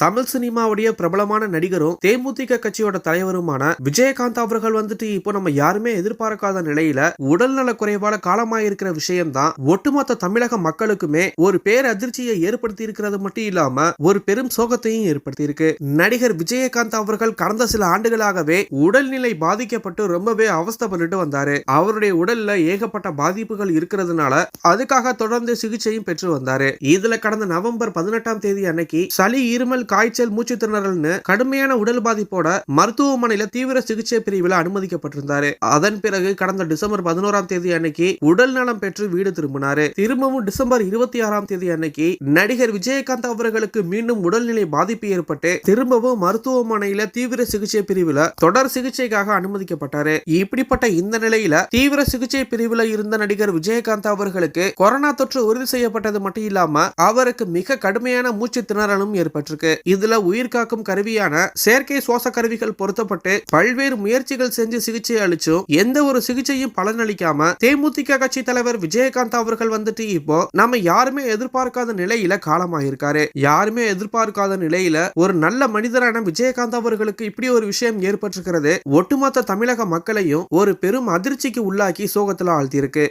தமிழ் சினிமாவுடைய பிரபலமான நடிகரும் தேமுதிக கட்சியோட தலைவருமான விஜயகாந்த் அவர்கள் வந்துட்டு இப்போ நம்ம யாருமே எதிர்பார்க்காத நிலையில உடல்நல குறைவால காலமாயிருக்கிற விஷயம்தான் ஒட்டுமொத்த தமிழக மக்களுக்குமே ஒரு பேரதிர்ச்சியை ஏற்படுத்தி இருக்கிறது மட்டும் இல்லாம ஒரு பெரும் சோகத்தையும் ஏற்படுத்தி இருக்கு நடிகர் விஜயகாந்த் அவர்கள் கடந்த சில ஆண்டுகளாகவே உடல்நிலை பாதிக்கப்பட்டு ரொம்பவே அவஸ்தப்பட்டு வந்தாரு. அவருடைய உடல்ல ஏகப்பட்ட பாதிப்புகள் இருக்கிறதுனால அதுக்காக தொடர்ந்து சிகிச்சையும் பெற்று வந்தாரு. இதுல கடந்த நவம்பர் பதினெட்டாம் தேதி அன்னைக்கு சளி இருமல் காய்ச்சல் மூச்சு திணறல்னு கடுமையான உடல் பாதிப்போட மருத்துவமனையில தீவிர சிகிச்சை பிரிவில் அனுமதிக்கப்பட்டிருந்தாரு. அதன் பிறகு கடந்த டிசம்பர் பதினோராம் தேதி அன்னைக்கு உடல் நலம் பெற்று வீடு திரும்பினாரு. திரும்பவும் டிசம்பர் இருபத்தி ஆறாம் தேதி அன்னைக்கு நடிகர் விஜயகாந்த் அவர்களுக்கு மீண்டும் உடல்நிலை பாதிப்பு ஏற்பட்டு திரும்பவும் மருத்துவமனையில தீவிர சிகிச்சை பிரிவுல தொடர் சிகிச்சைக்காக அனுமதிக்கப்பட்டாரு. இப்படிப்பட்ட இந்த நிலையில தீவிர சிகிச்சை பிரிவுல இருந்த நடிகர் விஜயகாந்த் அவர்களுக்கு கொரோனா தொற்று உறுதி செய்யப்பட்டது மட்டும் இல்லாம அவருக்கு மிக கடுமையான மூச்சு திணறலும் ஏற்பட்டிருக்கு. இதுல உயிர் காக்கும் கருவியான செயற்கை சுவாச கருவிகள் பொருத்தப்பட்டு பல்வேறு முயற்சிகள் செஞ்சு சிகிச்சை அளிச்சும் எந்த ஒரு சிகிச்சையும் பலனளிக்காம தேமுதிக கட்சி தலைவர் விஜயகாந்த் அவர்கள் வந்துட்டு இப்போ நம்ம யாருமே எதிர்பார்க்காத நிலையில காலமாயிருக்காரு. யாருமே எதிர்பார்க்காத நிலையில ஒரு நல்ல மனிதரான விஜயகாந்த் அவர்களுக்கு இப்படி ஒரு விஷயம் ஏற்பட்டிருக்கிறது. ஒட்டுமொத்த தமிழக மக்களையும் ஒரு பெரும் அதிர்ச்சிக்கு உள்ளாக்கி சோகத்துல ஆழ்த்தியிருக்கு.